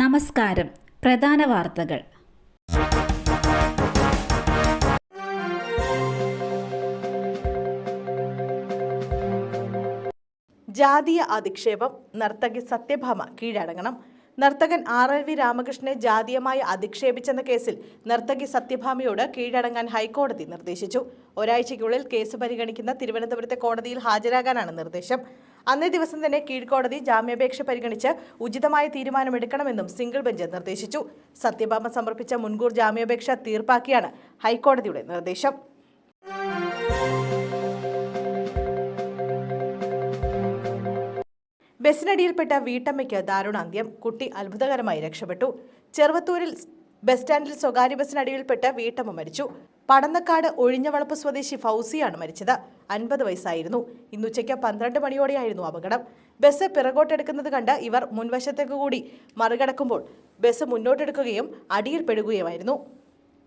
നമസ്കാരം. പ്രധാന വാർത്തകൾ. ജാതീയ അധിക്ഷേപം നർത്തകി സത്യഭാമ കീഴടങ്ങണം. നർത്തകൻ ആർ എൽ വി രാമകൃഷ്ണനെ ജാതീയമായി അധിക്ഷേപിച്ചെന്ന കേസിൽ നർത്തകി സത്യഭാമയോട് കീഴടങ്ങാൻ ഹൈക്കോടതി നിർദ്ദേശിച്ചു. ഒരാഴ്ചയ്ക്കുള്ളിൽ കേസ് പരിഗണിക്കുന്ന തിരുവനന്തപുരത്തെ കോടതിയിൽ ഹാജരാകാനാണ് നിർദ്ദേശം. അന്നേ ദിവസം തന്നെ കീഴ്ക്കോടതി ജാമ്യാപേക്ഷ പരിഗണിച്ച് ഉചിതമായ തീരുമാനമെടുക്കണമെന്നും സിംഗിൾ ബെഞ്ച് നിർദ്ദേശിച്ചു. സത്യഭാമ സമർപ്പിച്ച മുൻകൂർ ജാമ്യാപേക്ഷ തീർപ്പാക്കിയാണ് ഹൈക്കോടതിയുടെ നിർദ്ദേശം. ബസ്സിനടിയിൽപ്പെട്ട വീട്ടമ്മയ്ക്ക് ദാരുണാന്ത്യം. കുട്ടി അത്ഭുതകരമായി രക്ഷപ്പെട്ടു. ചെറുവത്തൂരിൽ ബസ് സ്റ്റാൻഡിൽ സ്വകാര്യ ബസ്സിനടിയിൽപ്പെട്ട് വീട്ടമ്മ മരിച്ചു. പടന്നക്കാട് ഒഴിഞ്ഞവളപ്പ് സ്വദേശി ഫൗസിയാണ് മരിച്ചത്. അൻപത് വയസ്സായിരുന്നു. ഇന്നുച്ചയ്ക്ക് പന്ത്രണ്ട് മണിയോടെയായിരുന്നു അപകടം. ബസ് പിറകോട്ടെടുക്കുന്നത് കണ്ട് ഇവർ മുൻവശത്തേക്ക് കൂടി മറികടക്കുമ്പോൾ ബസ് മുന്നോട്ടെടുക്കുകയും അടിയിൽ പെടുകയുമായിരുന്നു.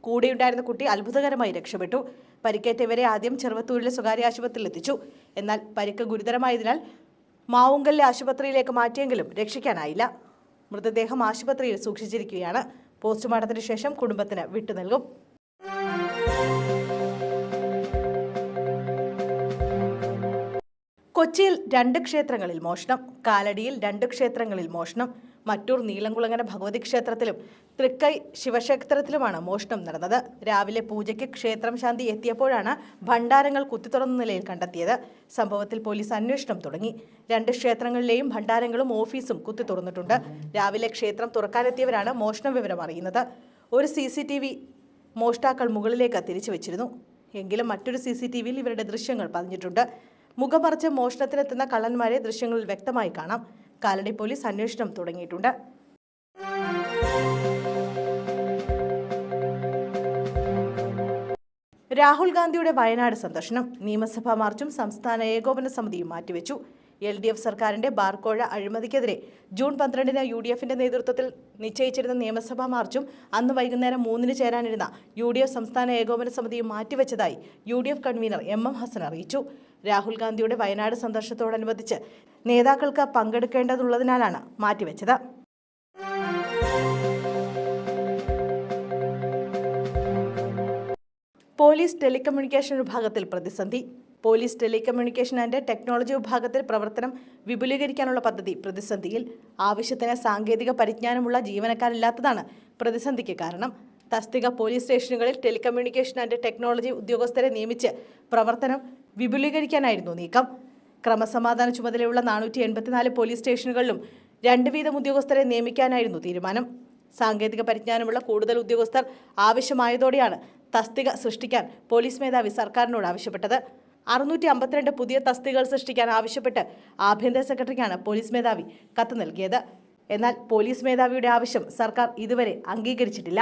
കൂടെയുണ്ടായിരുന്ന കുട്ടി അത്ഭുതകരമായി രക്ഷപ്പെട്ടു. പരിക്കേറ്റവരെ ആദ്യം ചെറുവത്തൂരിലെ സ്വകാര്യ ആശുപത്രിയിൽ എത്തിച്ചു. എന്നാൽ പരിക്ക് ഗുരുതരമായതിനാൽ മാവുങ്കലിലെ ആശുപത്രിയിലേക്ക് മാറ്റിയെങ്കിലും രക്ഷിക്കാനായില്ല. മൃതദേഹം ആശുപത്രിയിൽ സൂക്ഷിച്ചിരിക്കുകയാണ്. പോസ്റ്റ്മോർട്ടത്തിന് ശേഷം കുടുംബത്തിന് വിട്ടു നൽകും കൊച്ചിയിൽ രണ്ട് ക്ഷേത്രങ്ങളിൽ മോഷണം കാലടിയിൽ രണ്ട് ക്ഷേത്രങ്ങളിൽ മോഷണം മറ്റൂർ നീലംകുളങ്ങര ഭഗവതി ക്ഷേത്രത്തിലും തൃക്കൈ ശിവക്ഷേത്രത്തിലുമാണ് മോഷണം നടന്നത്. രാവിലെ പൂജയ്ക്ക് ക്ഷേത്രം ശാന്തി എത്തിയപ്പോഴാണ് ഭണ്ഡാരങ്ങൾ കുത്തിത്തുറന്ന നിലയിൽ കണ്ടെത്തിയത്. സംഭവത്തിൽ പോലീസ് അന്വേഷണം തുടങ്ങി. രണ്ട് ക്ഷേത്രങ്ങളിലെയും ഭണ്ഡാരങ്ങളും ഓഫീസും കുത്തിത്തുറന്നിട്ടുണ്ട്. രാവിലെ ക്ഷേത്രം തുറക്കാനെത്തിയവരാണ് മോഷണ വിവരം അറിയുന്നത്. ഒരു സി സി ടി വി മോഷ്ടാക്കൾ മുകളിലേക്ക് തിരിച്ചു വച്ചിരുന്നു. എങ്കിലും മറ്റൊരു സി സി ടി വിയിൽ ഇവരുടെ ദൃശ്യങ്ങൾ പതിഞ്ഞിട്ടുണ്ട്. മുഖം മറച്ച് മോഷണത്തിനെത്തുന്ന കള്ളന്മാരെ ദൃശ്യങ്ങളിൽ വ്യക്തമായി കാണാം. കാലടി പോലീസ് അന്വേഷണം തുടങ്ങിയിട്ടുണ്ട്. രാഹുൽ ഗാന്ധിയുടെ വയനാട് സന്ദർശനം. നിയമസഭാ മാർച്ചും സംസ്ഥാന ഏകോപന സമിതിയും മാറ്റിവെച്ചു. എൽ ഡി എഫ് സർക്കാരിന്റെ ബാർക്കോഴ അഴിമതിക്കെതിരെ ജൂൺ പന്ത്രണ്ടിന് യു ഡി എഫിന്റെ നേതൃത്വത്തിൽ നിശ്ചയിച്ചിരുന്ന നിയമസഭാ മാർച്ചും അന്ന് വൈകുന്നേരം മൂന്നിന് ചേരാനിരുന്ന യു ഡി എഫ് സംസ്ഥാന ഏകോപന സമിതിയും മാറ്റിവെച്ചതായി U D F convener M M Hasan അറിയിച്ചു. രാഹുൽ ഗാന്ധിയുടെ വയനാട് സന്ദർശനത്തോടനുബന്ധിച്ച് നേതാക്കൾക്ക് പങ്കെടുക്കേണ്ടതുള്ളതിനാലാണ് മാറ്റിവെച്ചത്. പോലീസ് ടെലികമ്മ്യൂണിക്കേഷൻ വിഭാഗത്തിൽ പ്രതിസന്ധി. പോലീസ് ടെലികമ്മ്യൂണിക്കേഷൻ ആൻഡ് ടെക്നോളജി വിഭാഗത്തിൽ പ്രവർത്തനം വിപുലീകരിക്കാനുള്ള പദ്ധതി പ്രതിസന്ധിയിൽ ആവശ്യത്തിന് സാങ്കേതിക പരിജ്ഞാനമുള്ള ജീവനക്കാരില്ലാത്തതാണ് പ്രതിസന്ധിക്ക് കാരണം. തസ്തിക പോലീസ് സ്റ്റേഷനുകളിൽ ടെലികമ്മ്യൂണിക്കേഷൻ ആൻഡ് ടെക്നോളജി ഉദ്യോഗസ്ഥരെ നിയമിച്ച് പ്രവർത്തനം വിപുലീകരിക്കാനായിരുന്നു നീക്കം. ക്രമസമാധാന ചുമതലയുള്ള നാനൂറ്റി എൺപത്തിനാല് പോലീസ് സ്റ്റേഷനുകളിലും രണ്ട് വീതം ഉദ്യോഗസ്ഥരെ നിയമിക്കാനായിരുന്നു തീരുമാനം. സാങ്കേതിക പരിജ്ഞാനമുള്ള കൂടുതൽ ഉദ്യോഗസ്ഥർ ആവശ്യമായതോടെയാണ് തസ്തിക സൃഷ്ടിക്കാൻ പോലീസ് മേധാവി സർക്കാരിനോട് ആവശ്യപ്പെട്ടത്. അറുന്നൂറ്റി അമ്പത്തിരണ്ട് പുതിയ തസ്തികകൾ സൃഷ്ടിക്കാൻ ആവശ്യപ്പെട്ട് ആഭ്യന്തര സെക്രട്ടറിക്കാണ് പോലീസ് മേധാവി കത്ത് നൽകിയത്. എന്നാൽ പോലീസ് മേധാവിയുടെ ആവശ്യം സർക്കാർ ഇതുവരെ അംഗീകരിച്ചിട്ടില്ല.